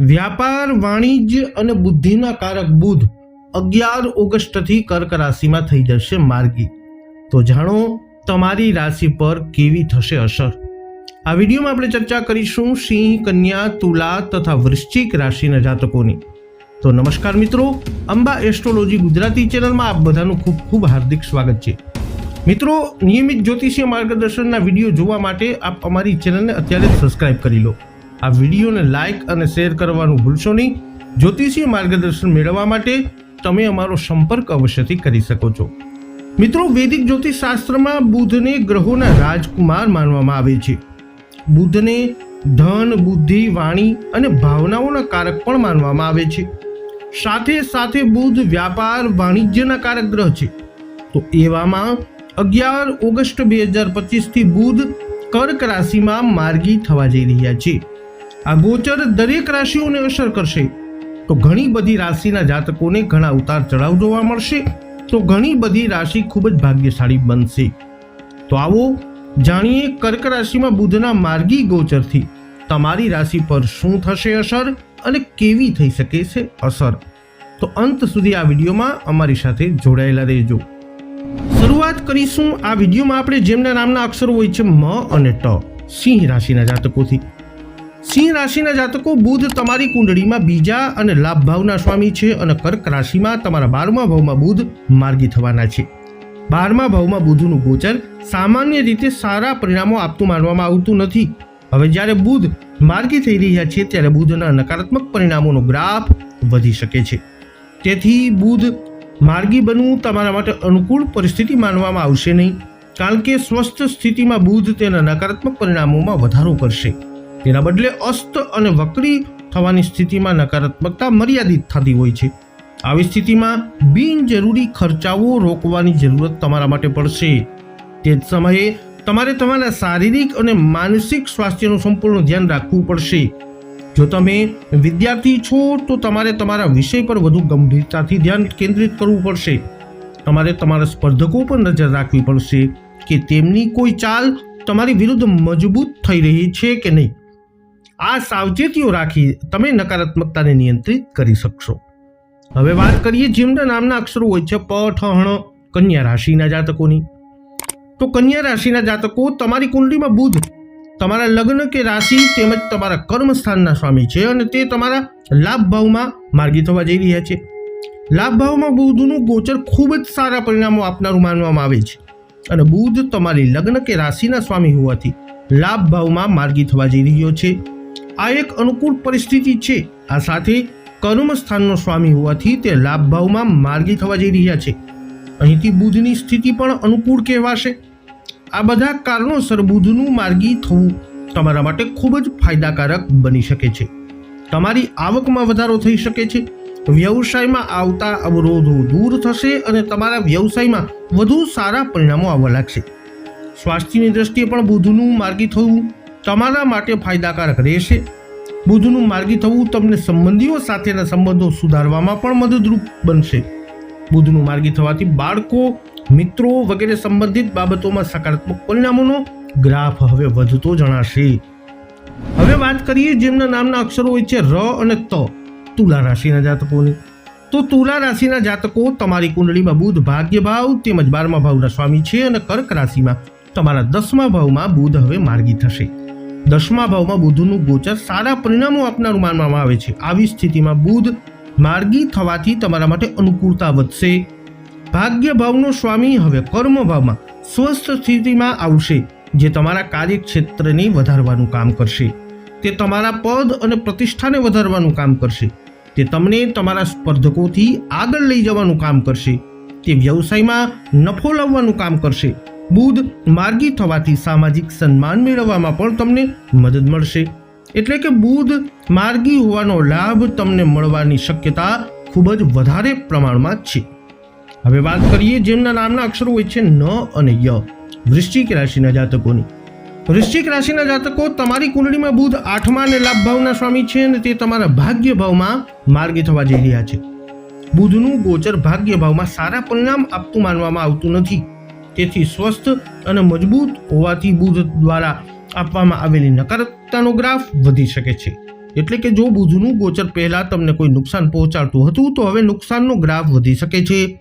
વ્યાપાર, વાણિજ્ય અને બુદ્ધિના કારક બુધ અગિયાર ઓગસ્ટથી કર્ક રાશિમાં થઈ જશે માર્ગી. તો જાણો, તમારી રાશિ પર કેવી થશે અસર? આ વિડીયોમાં આપણે ચર્ચા કરીશું સિંહ, કન્યા, તુલા તથા વૃશ્ચિક રાશિના જાતકોની. તો નમસ્કાર મિત્રો, અંબા એસ્ટ્રોલોજી ગુજરાતી ચેનલમાં આપ બધાનું ખૂબ ખૂબ હાર્દિક સ્વાગત છે. મિત્રો, નિયમિત જ્યોતિષીય માર્ગદર્શનના વીડિયો જોવા માટે આપ અમારી ચેનલને અત્યારે સબસ્ક્રાઇબ કરી લો. આ વિડીયોને લાઇક અને શેર કરવાનું ભૂલશો નહીં. જ્યોતિષીય માર્ગદર્શન મેળવવા માટે તમે અમારો સંપર્ક અવશ્યથી કરી શકો છો. મિત્રો, વૈદિક જ્યોતિષ શાસ્ત્રમાં બુધને ગ્રહોના રાજકુમાર માનવામાં આવે છે. બુધને ધન, બુદ્ધિ, વાણી અને ભાવનાઓના કારક પણ માનવામાં આવે છે. સાથે સાથે બુધ વ્યાપાર, વાણિજ્યના કારક ગ્રહ છે. તો એવામાં અગિયાર ઓગસ્ટ બે હજાર પચીસથી બુધ કર્ક રાશિમાં માર્ગી થવા જઈ રહ્યા છે. આ ગોચર દરેક રાશિઓને અસર કરશે. તો ઘણી બધી રાશિના જાતકોને ઘણા ઉતાર ચઢાવ જોવા મળશે. તો ઘણી બધી રાશિ ખૂબ જ ભાગ્યશાળી બનશે. તો આવો જાણીએ કર્ક રાશિમાં બુધના માર્ગી ગોચરથી તમારી રાશિ પર શું થશે અસર અને કેવી થઈ શકે છે અસર. તો અંત સુધી આ વિડીયોમાં અમારી સાથે જોડાયેલા રહેજો. શરૂઆત કરીશું આ વિડીયોમાં આપણે જેમના નામના અક્ષરો હોય છે મ અને ટ. સિંહ રાશિના જાતકોથી. સિંહ રાશિના જાતકો બુધ તમારી કુંડળીમાં બીજા અને લાભ ભાવના સ્વામી છે અને કર્ક રાશિમાં તમારા બારમા ભાવમાં બુધ માર્ગી થવાના છે. બારમા ભાવમાં બુધનું ગોચર સામાન્ય રીતે સારા પરિણામો આપતું માનવામાં આવતું નથી. હવે જ્યારે બુધ માર્ગી થઈ રહ્યા છે ત્યારે બુધના નકારાત્મક પરિણામોનો ગ્રાફ વધી શકે છે. તેથી બુધ માર્ગી બનવું તમારા માટે અનુકૂળ પરિસ્થિતિ માનવામાં આવશે નહીં. કારણ કે સ્વસ્થ સ્થિતિમાં બુધ તેના નકારાત્મક પરિણામોમાં વધારો કરશે. તેના બદલે અસ્ત અને વક્રી થવાની સ્થિતિમાં નકારાત્મકતા મર્યાદિત થતી હોય છે. આવી સ્થિતિમાં બિનજરૂરી ખર્ચાઓ રોકવાની જરૂરત તમારા માટે પડશે. તે જ સમયે તમારે તમારા શારીરિક અને માનસિક સ્વાસ્થ્યનું સંપૂર્ણ ધ્યાન રાખવું પડશે. જો તમે વિદ્યાર્થી છો, તો તમારે તમારા વિષય પર વધુ ગંભીરતાથી ધ્યાન કેન્દ્રિત કરવું પડશે. તમારે તમારા સ્પર્ધકો પર નજર રાખવી પડશે કે તેમની કોઈ ચાલ તમારી વિરુદ્ધ મજબૂત થઈ રહી છે કે નહીં. આ સાવચેતીઓ રાખી તમે નકારાત્મકતાને નિયંત્રિત કરી શકશો. હવે વાત કરીએ જેમના નામના અક્ષરો હોય છે પ, ઠ કન્યા રાશિના જાતકોની. તો કન્યા રાશિના જાતકો તમારી કુંડલીમાં બુધ, તમારા લગ્ન કે રાશિ તેમજ તમારા કર્મસ્થાનના સ્વામી છે અને તે તમારા લાભ ભાવમાં માર્ગી થવા જઈ રહ્યા છે. લાભ ભાવમાં બુધનું ગોચર ખૂબ જ સારા પરિણામો આપનારું માનવામાં આવે છે અને બુધ તમારી લગ્ન કે રાશિના સ્વામી હોવાથી લાભ ભાવમાં માર્ગી થવા જઈ રહ્યો છે. આ એક અનુકૂળ પરિસ્થિતિ છે. આ સાથે કર્મસ્થાનનો સ્વામી હોવાથી તે લાભ ભાવમાં માર્ગી થવા જઈ રહ્યા છે. અહીંથી બુધની સ્થિતિ પણ અનુકૂળ કહેવાશે. આ બધા કારણોસર બુધનું માર્ગી થવું તમારા માટે ખૂબ જ ફાયદાકારક બની શકે છે. તમારી આવકમાં વધારો થઈ શકે છે. વ્યવસાયમાં આવતા અવરોધો દૂર થશે અને તમારા વ્યવસાયમાં વધુ સારા પરિણામો આવવા લાગશે. સ્વાસ્થ્યની દ્રષ્ટિએ પણ બુધનું માર્ગી થવું તમારા માટે ફાયદાકારક રહેશે. બુધનું માર્ગી થવું તમને સંબંધીઓ સાથેના સંબંધો સુધારવામાં પણ મદદરૂપ બનશે. બુધનું માર્ગી થવાથી બાળકો, મિત્રો વગેરે સંબંધિત બાબતોમાં સકારાત્મક પરિણામોનો ગ્રાફ હવે વધતો જણાશે. હવે વાત કરીએ જેમના નામના અક્ષરો હોય છે ર અને ત. તુલા રાશિના જાતકોની. તો તુલા રાશિના જાતકો તમારી કુંડળીમાં બુધ ભાગ્ય ભાવ તેમજ બારમા ભાવના સ્વામી છે અને કર્ક રાશિમાં તમારા દસમા ભાવમાં બુધ હવે માર્ગી થશે. દસમા ભાવમાં બુધનું ગોચર સારા પરિણામો આપનારું માનવામાં આવે છે. આવી સ્થિતિમાં બુધ માર્ગી થવાથી તમારા માટે અનુકૂળતા વધશે. ભાગ્ય ભાવનો સ્વામી હવે કર્મ ભાવમાં સ્વસ્થ સ્થિતિમાં આવશે, જે તમારા કાર્યક્ષેત્રને વધારવાનું કામ કરશે. તે તમારા પદ અને પ્રતિષ્ઠાને વધારવાનું કામ કરશે. તે તમને તમારા સ્પર્ધકોથી આગળ લઈ જવાનું કામ કરશે. તે વ્યવસાયમાં નફો લાવવાનું કામ કરશે. બુધ માર્ગી થવાથી સામાજિક સન્માન મેળવવામાં પણ તમને મદદ મળશે. એટલે કે બુધ માર્ગી હોવાનો લાભ તમને મળવાની શક્યતા ખૂબ જ વધારે પ્રમાણમાં છે. હવે વાત કરીએ જેમના નામના અક્ષરો હોય છે ન અને ય, વૃશ્ચિક રાશિના જાતકોની. વૃશ્ચિક રાશિના જાતકો, તમારી કુંડળીમાં બુધ આઠમા અને લાભ ભાવના સ્વામી છે અને તે તમારા ભાગ્ય ભાવમાં માર્ગી થવા જઈ રહ્યા છે. બુધનું ગોચર ભાગ્ય ભાવમાં સારા પરિણામ આપતું માનવામાં આવતું નથી. તેથી સ્વસ્થ અને મજબૂત હોવાથી બુધ દ્વારા આપવામાં આવેલી નકારાત્મકતાનો ગ્રાફ વધી શકે છે. એટલે કે જો બુધનું ગોચર પહેલાં તમને કોઈ નુકસાન પહોંચાડતું હતું, તો હવે નુકસાનનો ગ્રાફ વધી શકે છે.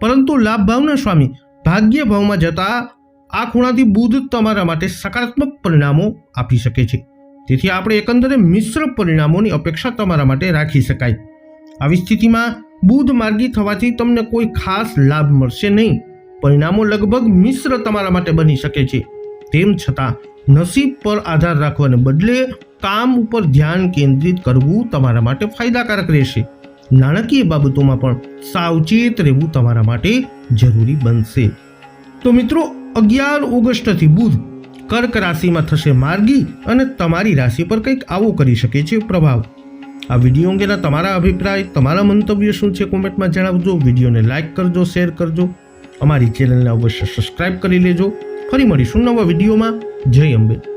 પરંતુ લાભ ભાવના સ્વામી ભાગ્ય ભાવમાં જતા આ ખૂણાથી બુધ તમારા માટે સકારાત્મક પરિણામો આપી શકે છે. તેથી આપણે એકંદરે મિશ્ર પરિણામોની અપેક્ષા તમારા માટે રાખી શકાય. આવી સ્થિતિમાં બુધ માર્ગી થવાથી તમને કોઈ ખાસ લાભ મળશે નહીં. પરિણામો લગભગ મિશ્ર તમારા માટે બની શકે છે. તેમ છતાં, નસીબ પર આધાર રાખવાને બદલે કામ ઉપર ધ્યાન કેન્દ્રિત કરવું તમારા માટે ફાયદાકારક રહેશે. નાણાકીય બાબતોમાં પણ સાવચેત રહેવું તમારા માટે જરૂરી બનશે. તો મિત્રો, અગિયાર ઓગસ્ટથી બુધ કર્ક રાશિમાં થશે માર્ગી અને તમારી રાશિ પર કંઈક આવો કરી શકે છે પ્રભાવ. આ વીડિયો અંગેના તમારા અભિપ્રાય, તમારા મંતવ્ય શું છે કોમેન્ટમાં જણાવજો. વિડીયોને લાઇક કરજો, શેર કરજો. અમારી ચેનલને અવશ્ય સબસ્ક્રાઇબ કરી લેજો. ફરી મળીશું નવા વિડીયોમાં. જય અંબે.